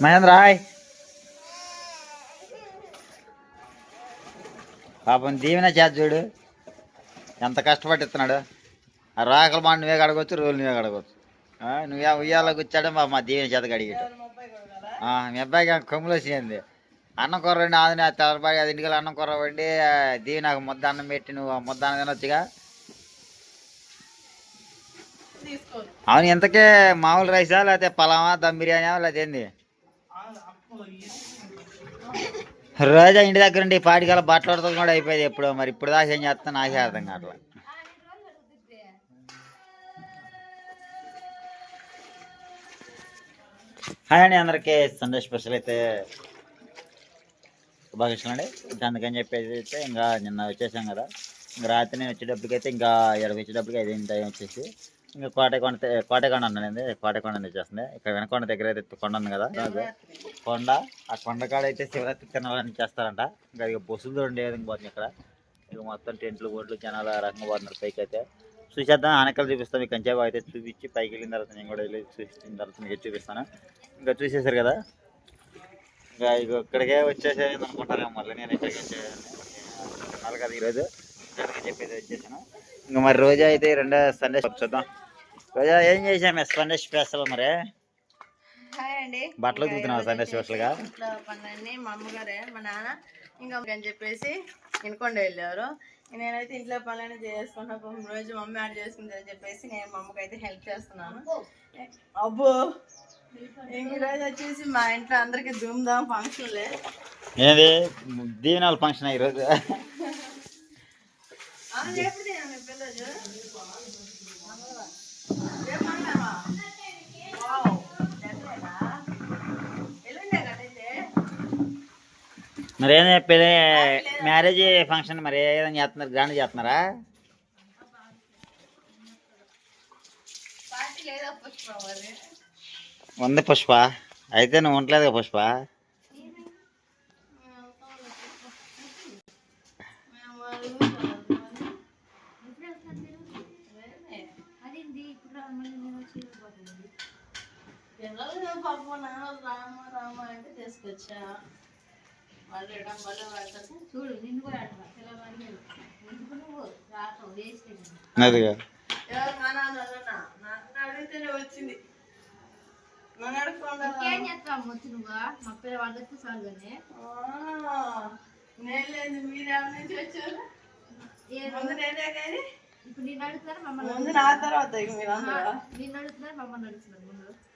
Mahindra hi పాపం దీవెన చేత చూడు ఎంత కష్టపడిస్తున్నాడు. ఆ రాకల మాట నువ్వే కడగవచ్చు రోజులు నువ్వే కడగవచ్చు ఆ, నువ్వే ఉయ్యాల కూర్చాడు మా మా దీవెన చేత కడిగాడు మీ అబ్బాయికి కొమ్ములు వచ్చింది. అన్నం కూర వండి ఆది తెల్లబాయి అది ఇంటికి అన్నం కూర వండి నాకు ముద్ద అన్నం పెట్టి నువ్వు ఆ ముద్ద అన్నం తినొచ్చుగా? అవును ఇంతకే మామూలు రైసా లేకపోతే పలావా దమ్ బిర్యానీ లేకపోతే ఏంది? రోజా ఇంటి దగ్గర ఉండి పాటికాల బట్టలతో కూడా అయిపోయింది ఎప్పుడు మరి. ఇప్పుడు దాకా ఏం చేస్తా నాకే అర్థం కావట్లా. హాయ్ అండి అందరికీ. సండే స్పెషల్ అయితే శుభాకాంక్షలు అండి. అందుకని చెప్పేసి అయితే ఇంకా నిన్న వచ్చేసాం కదా. ఇంకా రాత్రి నేను వచ్చేటప్పటికైతే ఇంకా ఇక్కడికి వచ్చేటప్పటికి ఐదు టైం వచ్చేసి. ఇంకా కోటకొండ కోటకొండ అన్నానండి కోటకొండ తెచ్చేస్తుంది ఇక్కడ వెనకొండ దగ్గర అయితే కొండ ఉంది కదా కొండ ఆ కొండ కాడ అయితే శివరాత్రి తినాలని చేస్తారంట ఇంకా ఇక బస్సులు చూడండి ఏదైనా పోతుంది ఇక్కడ ఇక మొత్తం టెంట్లు బోట్లు జనాలు రకంగా పోతున్నారు పైకి అయితే చూసేద్దాం ఆనకలు చూపిస్తాం ఇక కంచేపు అయితే చూపించి పైకి వెళ్ళిన తర్వాత నేను కూడా వెళ్ళి చూసిన తర్వాత మీకు చూపిస్తాను ఇంకా చూసేసారు కదా ఇంకా ఇక ఇక్కడికే వచ్చేసేది అనుకుంటారు మళ్ళీ నేను ఇక్కడికి వచ్చేయాలి కదా ఈరోజు ఇక్కడికి చెప్పేది వచ్చేసాను ఇంకా మరి రోజా అయితే రెండో సండే చూద్దాం. రోజా ఏం చేసాం సండే స్పెషల్ మరి? బట్టలు ఉతుకుతున్నావా సండే స్పెషల్గా ఇంట్లో పనులన్నీ మా అమ్మగారే మా నాన్న ఇంకా అని చెప్పేసి వినుకొండ వెళ్ళారు నేనైతే ఇంట్లో పనులన్నీ చేసుకుంటా పాపం రోజు మమ్మీ యాడ్ చేసుకుంది అని చెప్పేసి నేను మా అమ్మకి అయితే హెల్ప్ చేస్తున్నాను. అబ్బో! ఇంక ఈరోజు వచ్చేసి మా ఇంట్లో అందరికి ధూమ్ ధామ్ ఫంక్షన్లే ఏది? దీవెనాల ఫంక్షన్ ఈరోజు మరి ఏం చెప్పేది? మ్యారేజ్ ఫంక్షన్ మరి ఏ విధంగా చేస్తున్నారు? గ్రాండ్ చేస్తున్నారా? ఉంది పుష్ప. అయితే నువ్వు ఉండలేదుగా పుష్ప. పాపం నాన్న రామ రామ అంటే తీసుకొచ్చా? మళ్ళీ మళ్ళీ పడతాను చూడు నిన్ను కూడా అడగా పిల్లవాడిని ఎందుకు నువ్వు రాటం వేస్ట్ అదిగా ఎవరు మా నాన్న అన్నా నన్ను అడిగితేనే వచ్చింది. నన్ను అడగకుండా ఏం చేస్తావు వచ్చి నువ్వు? మా పిల్లవాడు వస్తే చాలు కానీ ఆ, నేను లేదు మీరు ఎవరి నుంచి వచ్చారు? ఏ ముందు నేనే కానీ? ఇప్పుడు నిన్ను అడుగుతారు మమ్మల్ని ముందు నా తర్వాత ఇక మీరు అందరూ. నిన్ను అడుగుతున్నారు మమ్మల్ని అడుగుతున్నారు.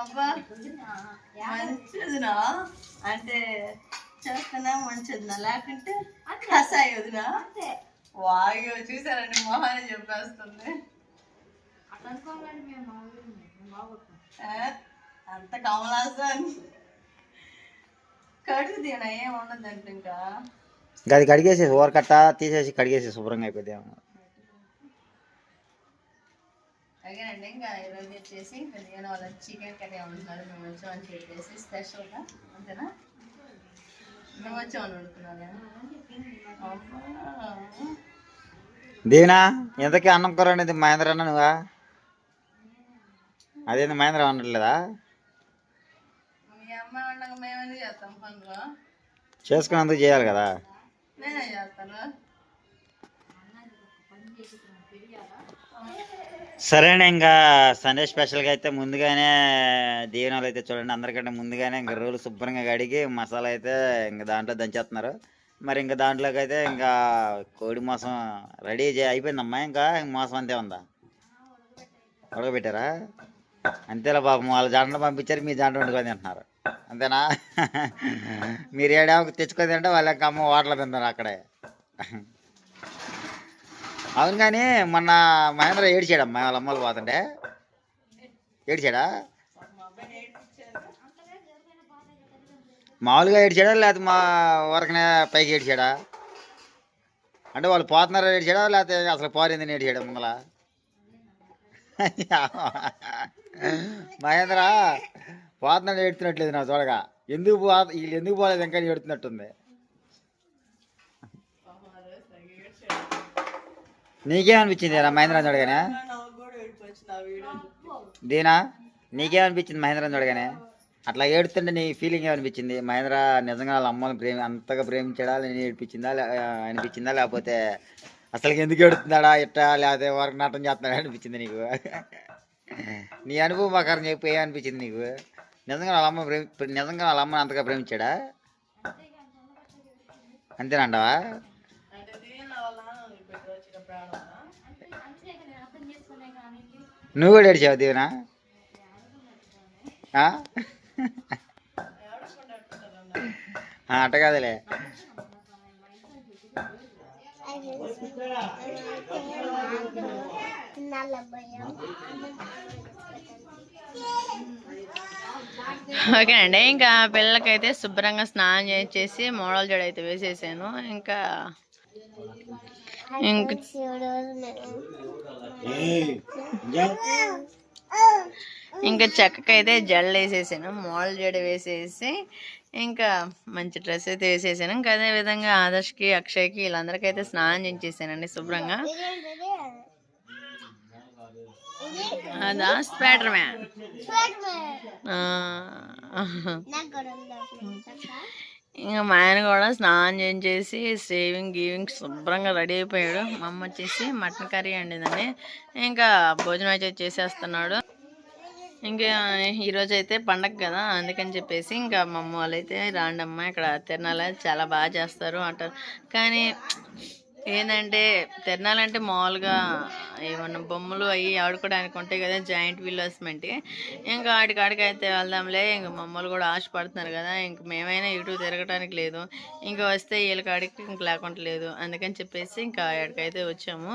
అబ్బా మంచిదినా? అంటే చేస్తున్నా మంచిదినా? లేకుంటే కసాయి వదినా వాయో చూసారండి మొహాన్ని చెప్పేస్తుంది. అంత కమలాసన్. కడుగు తీయనా ఏం ఉండదంట ఇంకా? ఇంకా అది కడిగేసి ఓరకట్ట తీసేసి కడిగేసి శుభ్రంగా అయిపోద్ది అదేనండి ఇంకా ఈరోజు వచ్చేసి నేను వాళ్ళ చికెన్ కర్రీ వండుతున్నారు మేము వచ్చామని చెప్పేసి స్పెషల్గా అంతేనా? మేము వచ్చామని వండుతున్నాను దీవెనా ఎంతకీ అన్నం కూర అనేది మహేంద్ర అన్న నువ్వా? అదేంది మహేంద్ర పనులు? చేసుకున్నందుకు చేయాలి కదా. నేనే చేస్తాను. సరేనే ఇంకా సండే స్పెషల్గా అయితే ముందుగానే దీవెనలు అయితే చూడండి. అందరికంటే ముందుగానే ఇంకా రోజులు శుభ్రంగా కడిగి మసాలా అయితే ఇంకా దాంట్లో దంచేస్తున్నారు. మరి ఇంకా దాంట్లోకి అయితే ఇంకా కోడి మాసం రెడీ అయిపోయిందమ్మా ఇంకా? మాసం అంతే ఉందా? ఉడకబెట్టారా? అంతేలా పాపం వాళ్ళ జాంట్లో పంపించారు మీ జాంట్లో వండుకొని తింటున్నారు. అంతేనా? మీరు ఏడా తెచ్చుకొని తింటే వాళ్ళ అమ్మ వాటలు తింటారు అక్కడే. అవును కానీ మొన్న మహేంద్ర ఏడిచాడమ్మా వాళ్ళ అమ్మలు పోతుంటే. ఏడిచాడా? మామూలుగా ఏడిచాడా లేకపోతే మా వరకునే పైకి ఏడిచాడా? అంటే వాళ్ళు పోతున్నారా ఏడిచాడా లేకపోతే అసలు పోరింది ఏడ్చాడా ముందల మహేంద్ర పోతున్నాడు ఏడుతున్నట్లేదు నా చూడగా. ఎందుకు పో వీళ్ళు ఎందుకు పోలేదు ఇంకా ఏడుతున్నట్టుంది? నీకేమనిపించింది రా మహేంద్ర చూడగానే? దీనా? నీకేమనిపించింది మహేంద్ర చూడగానే? అట్లా ఏడుతుంటే నీ ఫీలింగ్ ఏమనిపించింది? మహేంద్ర నిజంగా వాళ్ళ అమ్మని ప్రేమి అంతగా ప్రేమించాడా? నేను ఏడిపించిందా? అనిపించిందా? లేకపోతే అసలు ఎందుకు ఏడుతున్నాడా? ఇట్టా? లేకపోతే వరకు నాటం చేస్తున్నాడా? అనిపించింది నీకు? నీ అనుభవం ప్రకారం చెప్పి ఏమనిపించింది నీకు? నిజంగా వాళ్ళ అమ్మ ప్రేమి నిజంగా వాళ్ళ అమ్మని అంతగా ప్రేమించాడా? అంతేనంటావా? నువ్వు కూడా ఏడిచావు దీవెనా? ఆ? ఆ, అట్ట కాదులే. ఇంకా పిల్లలకైతే శుభ్రంగా స్నానం చేసేసి మోడల్ జడ అయితే వేసేసాను. ఇంకా ఇంక ఇంకా చక్కకైతే జడలు వేసేసాను మోడల్ జడ వేసేసి ఇంకా మంచి డ్రెస్ అయితే వేసేసాను ఇంకా అదే విధంగా ఆదర్శ్కి అక్షయ్కి వీళ్ళందరికైతే స్నానం చేసేసానండి శుభ్రంగా అదా స్పైడర్ మ్యాన్ ఇంకా మా ఆయన కూడా స్నానం చేయించేసి సేవింగ్ గీవింగ్ శుభ్రంగా రెడీ అయిపోయాడు. మా అమ్మ వచ్చేసి మటన్ కర్రీ వండిందని ఇంకా భోజనం అయితే చేసేస్తున్నాడు. ఇంకా ఈరోజు అయితే పండగ కదా అందుకని చెప్పేసి ఇంకా మా అమ్మ వాళ్ళైతే రాండమ్మ ఇక్కడ తిరణాలు చాలా బాగా చేస్తారు అంటారు. కానీ ఏంటంటే తిరణాలంటే మామూలుగా ఏమన్నా బొమ్మలు అవి ఆడుకోవడానికి ఉంటాయి కదా జాయింట్ విల్లాస్మెంట్ ఇంకా ఆడికాడికైతే అయితే వెళ్దాంలే ఇంక మమ్మల్ని కూడా ఆశపడుతున్నారు కదా ఇంక మేమైనా ఇటు తిరగడానికి లేదు. ఇంకా వస్తే వీళ్ళ కాడికి ఇంక లేకుండా లేదు అందుకని చెప్పేసి ఇంకా ఆడికైతే వచ్చాము.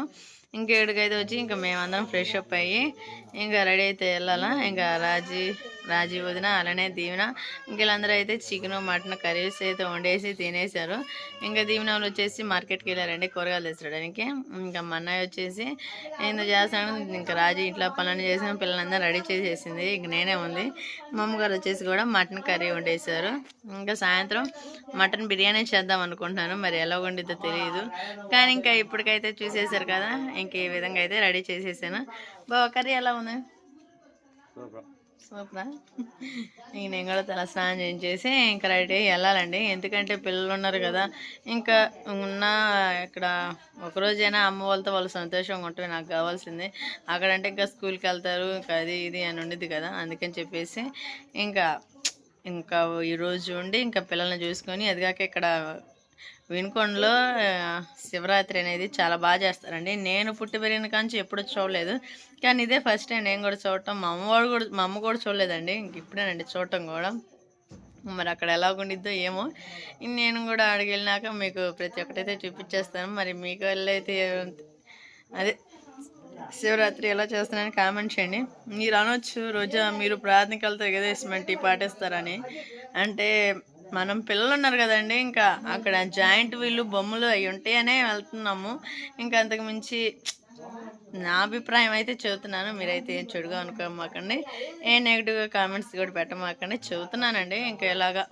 ఇంకా ఏడుకైతే వచ్చి ఇంకా మేమందరం ఫ్రెష్ అప్ అయ్యి ఇంకా రెడీ అయితే వెళ్ళాలా. ఇంకా రాజీ రాజీ వదిన అలానే దీవెన ఇంకెళ్ళందరూ అయితే చికెన్ మటన్ కర్రీస్ అయితే వండేసి తినేశారు. ఇంకా దీవెన వచ్చేసి మార్కెట్కి వెళ్ళారండి కూరగాయలు తెచ్చడానికి ఇంకా మా అన్నయ్య వచ్చేసి ఏందో చేస్తాను ఇంకా రాజీ ఇంట్లో పనులు చేసిన పిల్లలందరూ రెడీ చేసేసింది ఇంక నేనే ఉంది. మా అమ్మగారు వచ్చేసి కూడా మటన్ కర్రీ వండేశారు. ఇంకా సాయంత్రం మటన్ బిర్యానీ చేద్దాం అనుకుంటున్నాను మరి ఎలా వండిద్దో తెలియదు కానీ ఇంకా ఇప్పటికైతే చూసేశారు కదా ఇంక ఈ విధంగా అయితే రెడీ చేసేసాను. బావ కర్రీ ఎలా ఉంది? సూపరా. ఇంక నేను కూడా తల స్నానం చేయించేసి ఇంకా రెడీ అయ్యి వెళ్ళాలండి. ఎందుకంటే పిల్లలు ఉన్నారు కదా ఇంకా ఉన్న ఇక్కడ ఒకరోజైనా అమ్మ వాళ్ళతో వాళ్ళు సంతోషంగా ఉంటే నాకు కావాల్సింది. అక్కడంటే ఇంకా స్కూల్కి వెళ్తారు ఇంకా అది ఇది అని ఉండేది కదా అందుకని చెప్పేసి ఇంకా ఇంకా ఈరోజు ఉండి ఇంకా పిల్లల్ని చూసుకొని అదిగాక ఇక్కడ వినుకొండలో శివరాత్రి అనేది చాలా బాగా చేస్తారండి. నేను పుట్టి పెరిగిన కాంచి ఎప్పుడు చూడలేదు. కానీ ఇదే ఫస్ట్ టైం నేను కూడా చూడటం. మా అమ్మవాడు కూడా మా అమ్మ కూడా చూడలేదండి. ఇంక ఇప్పుడేనండి చూడటం కూడా. మరి అక్కడ ఎలా ఉండిద్దో ఏమో. నేను కూడా అడిగి వెళ్ళినాక మీకు ప్రతి ఒక్కటైతే చూపించేస్తాను. మరి మీకు వెళ్ళైతే అదే శివరాత్రి ఎలా చేస్తున్నారని కామెంట్ చేయండి. మీరు అనొచ్చు రోజా మీరు ప్రార్థనకి వెళ్తారు కదా పాటిస్తారని. అంటే మనం పిల్లలు ఉన్నారు కదండి ఇంకా అక్కడ జాయింట్ వీళ్ళు బొమ్మలు అవి ఉంటాయనే వెళ్తున్నాము. ఇంకా అంతకు మించి నా అభిప్రాయం అయితే చెబుతున్నాను. మీరైతే ఏం చెడుగా అనుకోమాకండి. ఏ నెగిటివ్గా కామెంట్స్ కూడా పెట్టమాకండి. చెబుతున్నానండి ఇంకా ఇలాగా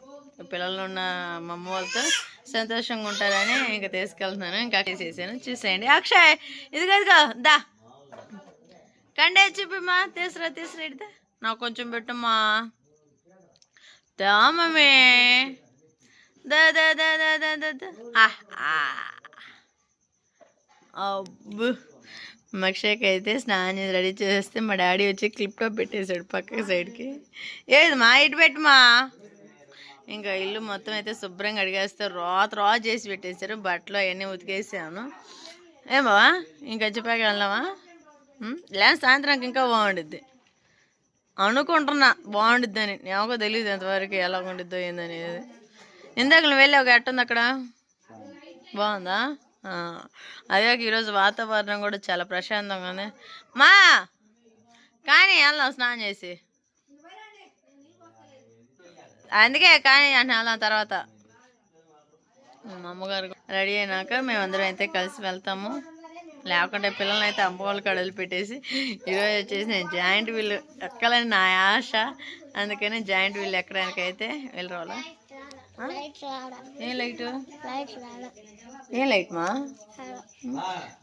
పిల్లలు ఉన్న మా అమ్మ వాళ్ళతో సంతోషంగా ఉంటారని ఇంకా తీసుకెళ్తున్నాను. ఇంకా చేసేసాను చూసేయండి. అక్షయ్ ఇది ఇదిగో దా. కండే చూపిమ్మా. తీసురా తీసురా ఇడితే. నాకు కొంచెం పెట్టమ్మా. దామమే మమ్మీ దా దా దా దా దా దా దా. ఆ. అబ్బు. మక్షకి అయితే స్నానం చేసి రెడీ చేస్తే మా డాడీ వచ్చి క్లిప్ టాప్ పెట్టేశాడు పక్క సైడ్కి. ఏది మా ఇటు పెట్టుమా? ఇంకా ఇల్లు మొత్తం అయితే శుభ్రంగా అడిగేస్తే రాత్ రా చేసి పెట్టేశారు. బట్టలు అవన్నీ ఉతికేసాను. ఏమవా ఇంకా చెప్పాక వెళ్దామా లేదా సాయంత్రానికి ఇంకా బాగుండుద్ది. అనుకుంటున్నా. బాగుండిద్దని. నాకు తెలియదు ఎంతవరకు ఎలా ఉండిద్దో ఏందనేది ఇందాక నువ్వు వెళ్ళి ఒక ఎట్టుంది అక్కడ. బాగుందా? అదే ఈరోజు వాతావరణం కూడా చాలా ప్రశాంతంగా ఉంది మా! కానీ వెళ్దాం స్నానం చేసి. అందుకే కానీ అంటున్నా తర్వాత. మా అమ్మగారు రెడీ అయినాక మేమందరం అయితే కలిసి వెళ్తాము. లేకుంటే పిల్లల్ని అయితే అమ్మ కడలు పెట్టేసి ఈరోజు వచ్చేసి నేను జాయింట్ వీల్ ఎక్కాలని నా ఆశ. అందుకని జాయింట్ వీల్ ఎక్కడానికి అయితే వెళ్ళి రావాలా? ఏం లైట్? ఏం లైట్ మా?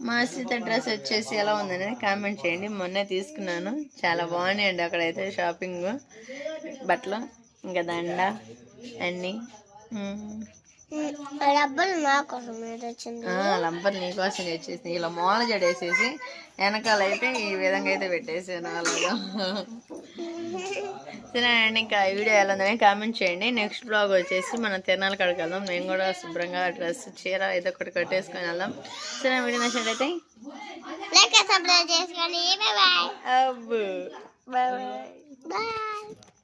మా సీత డ్రెస్ వచ్చేసి ఎలా ఉందని కామెంట్ చేయండి. మొన్నే తీసుకున్నాను. చాలా బాగున్నాయండి అక్కడైతే షాపింగ్. బట్టలు ఇంకా దండ అన్నీ. మ్మ్. డబ్బులు నా కోసం నీకోసం ఇలా మూల జడేసేసి వెనకాల అయితే ఈ విధంగా అయితే పెట్టేసాను అలాగా. సరే అండి ఇంకా ఈ వీడియో ఎలా ఉందని కామెంట్ చేయండి. నెక్స్ట్ బ్లాగ్ వచ్చేసి మనం తిరణాలు కడికి వెళ్దాం. నేను కూడా శుభ్రంగా డ్రెస్ చీర ఏదో ఒకటి కట్టేసుకొని వెళ్దాం. సరే వీడియో నచ్చినట్లయితే లైక్ సబ్స్క్రైబ్ చేసుకోండి బాయ్ బాయ్ బాయ్